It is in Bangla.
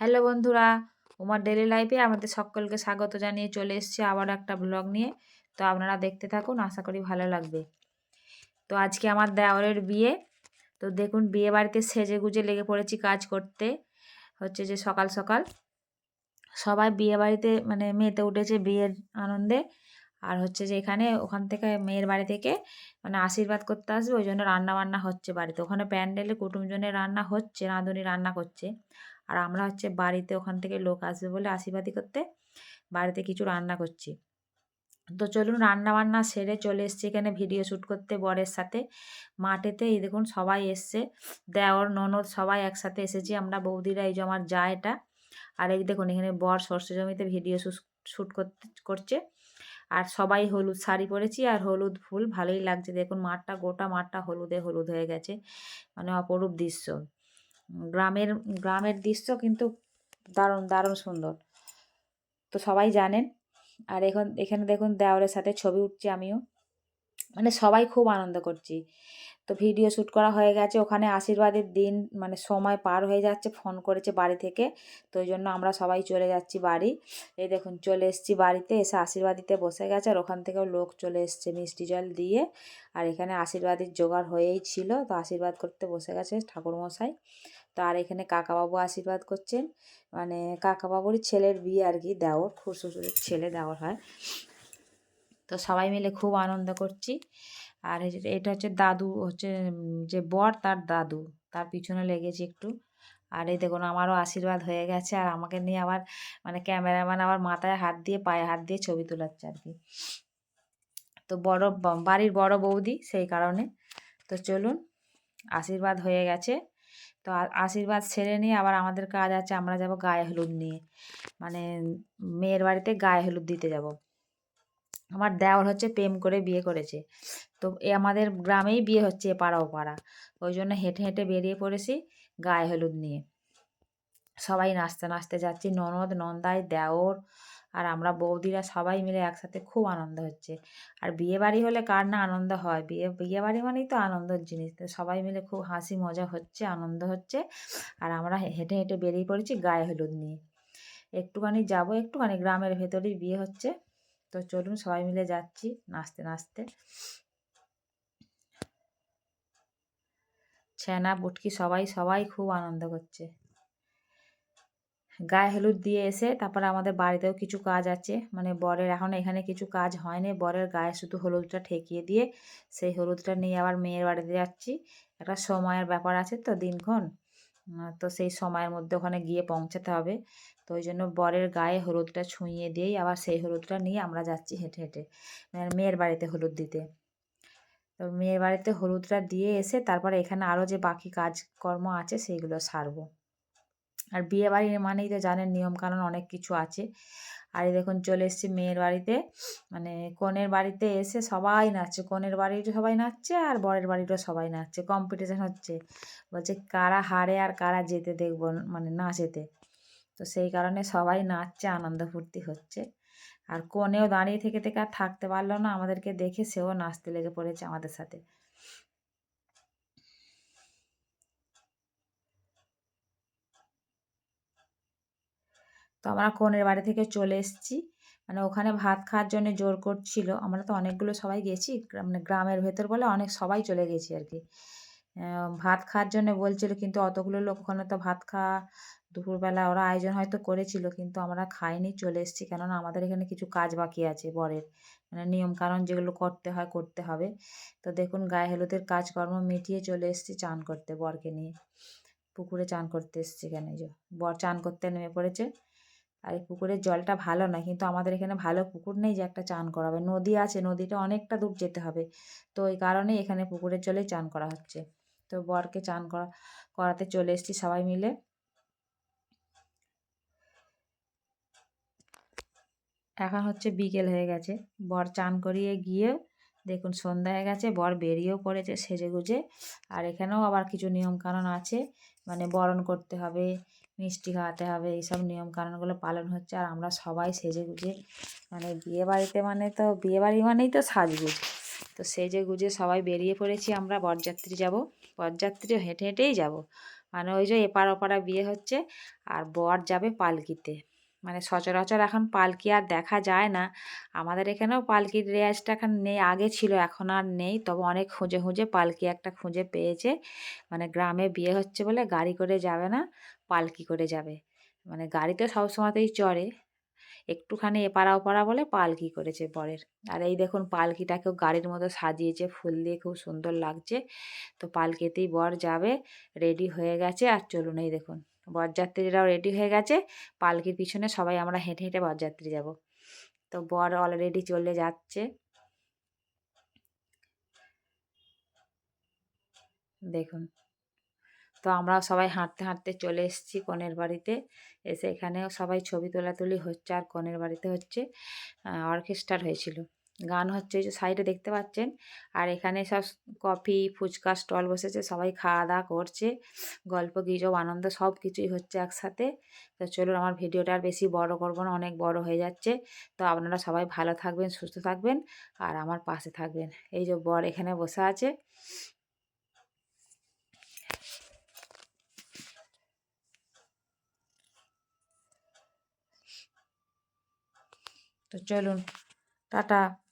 হ্যালো বন্ধুরা, উমার ডেলি লাইফে আমাদের সকলকে স্বাগত জানিয়ে চলে এসেছি আবার একটা ব্লগ নিয়ে। তো আপনারা দেখতে থাকুন, আশা করি ভালো লাগবে। তো আজকে আমার দেওরের বিয়ে। তো দেখুন, বিয়ে বাড়িতে সেজে গুজে লেগে পড়েছি কাজ করতে। হচ্ছে যে সকাল সকাল। সবাই বিয়ে বাড়িতে মানে মেতে উঠেছে বিয়ের আনন্দে। আর হচ্ছে যে এখানে ওখান থেকে মেয়ের বাড়ি থেকে মানে আশীর্বাদ করতে আসবে, ওই জন্য রান্না বান্না হচ্ছে বাড়িতে। ওখানে প্যান্ডেলে কুটুমজনের রান্না হচ্ছে, রাঁধুনি রান্না করছে। আর আমরা হচ্ছে বাড়িতে ওখান থেকে লোক আসবে বলে আশীর্বাদী করতে বাড়িতে কিছু রান্না করছি। তো চলুন রান্না বান্না সেরে চলে এসছি এখানে ভিডিও শ্যুট করতে বরের সাথে। মাঠেতে এই দেখুন সবাই এসছে। দেওর, ননদ সবাই একসাথে এসেছি আমরা। বৌদিরা, এই যে আমার যা এটা। আর এই দেখুন এখানে বর সর্ষে জমিতে ভিডিও শ্যুট করতে, করছে। আর সবাই হলুদ শাড়ি পরেছি আর হলুদ ফুল। ভালোই লাগছে। দেখুন মাঠটা, গোটা মাঠটা হলুদে হলুদ হয়ে গেছে। মানে অপরূপ দৃশ্য। গ্রামের গ্রামের দৃশ্য কিন্তু দারুণ দারুণ সুন্দর। তো সবাই জানেন। আর এখন, এখানে দেখুন দেওয়ারের সাথে ছবি উঠছি আমিও। মানে সবাই খুব আনন্দ করছি। তো ভিডিও শ্যুট করা হয়ে গেছে। ওখানে আশীর্বাদের দিন মানে সময় পার হয়ে যাচ্ছে। ফোন করেছে বাড়ি থেকে। তো ওই জন্য আমরা সবাই চলে যাচ্ছি বাড়ি। এই দেখুন, চলে এসেছি বাড়িতে। এসে আশীর্বাদ দিতে বসে গেছে। আর ওখান থেকেও লোক চলে এসছে মিষ্টি জল দিয়ে। আর এখানে আশীর্বাদের জোগাড় হয়েই ছিল। তো আশীর্বাদ করতে বসে গেছে ঠাকুরমশাই। তো আর এখানে কাকাবাবু আশীর্বাদ করছেন। মানে কাকাবাবুরই ছেলের বিয়ে আর কি দেওর খুব শ্বশুরের ছেলে দেওর হয়। তো সবাই মিলে খুব আনন্দ করছি। আর এটা হচ্ছে দাদু, হচ্ছে যে বর তার দাদু, তার পিছনে লেগেছে একটু। আর এই দেখুন, আমারও আশীর্বাদ হয়ে গেছে। আর আমাকে নিয়ে আবার মানে ক্যামেরাম্যান আবার মাথায় হাত দিয়ে, পায়ে হাত দিয়ে ছবি তোলাচ্ছে আর কি। তো বড় বাড়ির বড় বৌদি, সেই কারণে। তো চলুন, আশীর্বাদ হয়ে গেছে। তো আশীর্বাদ সেরে নিয়ে আবার আমাদের কাজ আছে, আমরা যাব গায়ে হলুদ নিয়ে। মানে মেয়ের বাড়িতে গায়ে হলুদ দিতে যাব। আমার দেওর হচ্ছে প্রেম করে বিয়ে করেছে। তো এ, আমাদের গ্রামেই বিয়ে হচ্ছে পাড়া ও পাড়া ওই জন্য হেঁটে হেঁটে বেরিয়ে পড়েছি গায়ে হলুদ নিয়ে। সবাই নাচতে নাচতে যাচ্ছি, ননদ, নন্দাই, দেওর আর আমরা বৌদিরা সবাই মিলে একসাথে খুব আনন্দ হচ্ছে। আর বিয়ে বাড়ি হলে কার না আনন্দ হয়? বিয়ে বিয়ে বাড়ি মানেই তো আনন্দের জিনিস। তো সবাই মিলে খুব হাসি মজা হচ্ছে, আনন্দ হচ্ছে। আর আমরা হেঁটে হেঁটে বেরিয়ে পড়েছি গায়ে হলুদ নিয়ে। একটুখানি যাব, একটুখানি গ্রামের ভেতরেই বিয়ে হচ্ছে। তো চলুন সবাই মিলে যাচ্ছি নাচতে নাচতে। ছেনা বুটকি সবাই সবাই খুব আনন্দ করছে। গায়ে হলুদ দিয়ে এসে তারপরে আমাদের বাড়িতেও কিছু কাজ আছে। মানে বরের এখন এখানে কিছু কাজ হয়নি। বরের গায়ে শুধু হলুদটা ঠেকিয়ে দিয়ে সেই হলুদটা নিয়ে আবার মেয়ের বাড়িতে যাচ্ছি। একটা সময়ের ব্যাপার আছে তো দিনক্ষণ। তো সেই সময়ের মধ্যে ওখানে গিয়ে পৌঁছাতে হবে। তো ওই জন্য বরের গায়ে হলুদটা ছুঁইয়ে দিয়েই আবার সেই হলুদটা নিয়ে আমরা যাচ্ছি হেঁটে হেঁটে। মানে মেয়ের বাড়িতে হলুদ দিতে। তো মেয়ের বাড়িতে হলুদটা দিয়ে এসে তারপরে এখানে আরও যে বাকি কাজকর্ম আছে সেইগুলো সারবো। আর বিয়ে বাড়ির মানেই তো জানেন নিয়মকানুন অনেক কিছু আছে। আর এই দেখুন চলে এসেছি মেয়ের বাড়িতে। মানে কনের বাড়িতে এসে সবাই নাচছে। কনের বাড়ির সবাই নাচছে আর বরের বাড়িরও সবাই নাচছে। কম্পিটিশান হচ্ছে। বলছে কারা হারে আর কারা যেতে দেখব মানে নাচেতে তো সেই কারণে সবাই নাচছে, আনন্দ ফুর্তি হচ্ছে। আর কনেও দাঁড়িয়ে থেকে থেকে আর থাকতে পারল না। আমাদেরকে দেখে সেও নাচতে লেগে পড়েছে আমাদের সাথে। তো আমরা কনের বাড়ি থেকে চলে এসেছি। মানে ওখানে ভাত খাওয়ার জন্য জোর করছিল। আমরা তো অনেকগুলো সবাই গেছি। মানে গ্রামের ভেতর বলে অনেক সবাই চলে গেছি আর কি ভাত খাওয়ার জন্য বলছিল কিন্তু অতগুলো লোক ওখানে তো ভাত খাওয়া দুপুরবেলা ওরা আয়োজন হয়তো করেছিল কিন্তু আমরা খাইনি, চলে এসেছি। কেননা আমাদের এখানে কিছু কাজ বাকি আছে বরের। মানে নিয়মকানুন যেগুলো করতে হয়, করতে হবে। তো দেখুন গায়ে হলুদের কাজকর্ম মিটিয়ে চলে এসেছি চান করতে বরকে নিয়ে। পুকুরে চান করতে এসেছি এখানে যে। বর চান করতে নেমে পড়েছে। আর এই পুকুরের জলটা ভালো না কিন্তু আমাদের এখানে ভালো পুকুর নেই যে একটা চান করাবে। নদী আছে, নদীটা অনেকটা দূর যেতে হবে। তো ওই কারণেই এখানে পুকুরের জলেই চান করা হচ্ছে। তো বরকে চান করা, করাতে চলে এসেছি সবাই মিলে। এখন হচ্ছে বিকেল হয়ে গেছে। বর চান করিয়ে গিয়ে দেখুন সন্ধ্যা হয়ে গেছে, বর বেরিয়েও পড়েছে সেজে গুজে আর এখানেও আবার কিছু নিয়মকানুন আছে। মানে বরণ করতে হবে মিষ্টি খাওয়াতে হবে, এইসব নিয়মকানুনগুলো পালন হচ্ছে। আর আমরা সবাই সেজে গুজে মানে বিয়ে বাড়িতে মানে তো, বিয়ে বাড়ি মানেই তো সাজগুজ। তো সেজে গুজে সবাই বেরিয়ে পড়েছি আমরা, বরযাত্রী যাব। বরযাত্রী হেঁটে হেঁটেই যাব। মানে ওই যে এপার ওপারা বিয়ে হচ্ছে, আর বর যাবে পালকিতে। মানে সচরাচর এখন পালকি আর দেখা যায় না। আমাদের এখানেও পালকির রেওয়াজটা এখন নেই, আগে ছিল, এখন আর নেই। তবে অনেক খুঁজে খুঁজে পালকি একটা খুঁজে পেয়েছে। মানে গ্রামে বিয়ে হচ্ছে বলে গাড়ি করে যাবে না, পালকি করে যাবে। মানে গাড়িতে সবসময়তেই চড়ে। একটুখানি এপাড়া ওপাড়া বলে পালকি করেছে বরের। আর এই দেখুন পালকিটাকেও গাড়ির মতো সাজিয়েছে, ফুল দিয়ে খুব সুন্দর লাগছে। তো পালকিতেই বর যাবে, রেডি হয়ে গেছে। আর চলুন এই দেখুন। বরযাত্রীরাও রেডি হয়ে গেছে। পালকির পিছনে সবাই আমরা হেঁটে হেঁটে বরযাত্রী যাব। তো বর অলরেডি চলে যাচ্ছে। দেখুন। তো আমরা সবাই হাঁটতে হাঁটতে চলে এসেছি কনের বাড়িতে। এসে এখানেও সবাই ছবি তোলাতুলি হচ্ছে আর কনের বাড়িতে হচ্ছে অর্কেস্ট্রার হয়েছিল। গান হচ্ছে যে সাইডে দেখতে পাচ্ছেন। আর এখানে সব কফি, ফুচকা স্টল বসেছে, সবাই খাওয়া দাওয়া করছে। গল্প গুজব আনন্দ সব কিছুই হচ্ছে একসাথে। তো চলুন, আমার ভিডিওটা আর বেশি বড় করব না, অনেক বড় হয়ে যাচ্ছে। তো আপনারা সবাই ভালো থাকবেন, সুস্থ থাকবেন আর আমার পাশে থাকবেন। এই যে বর এখানে বসে আছে। তো চলুন, টাটা।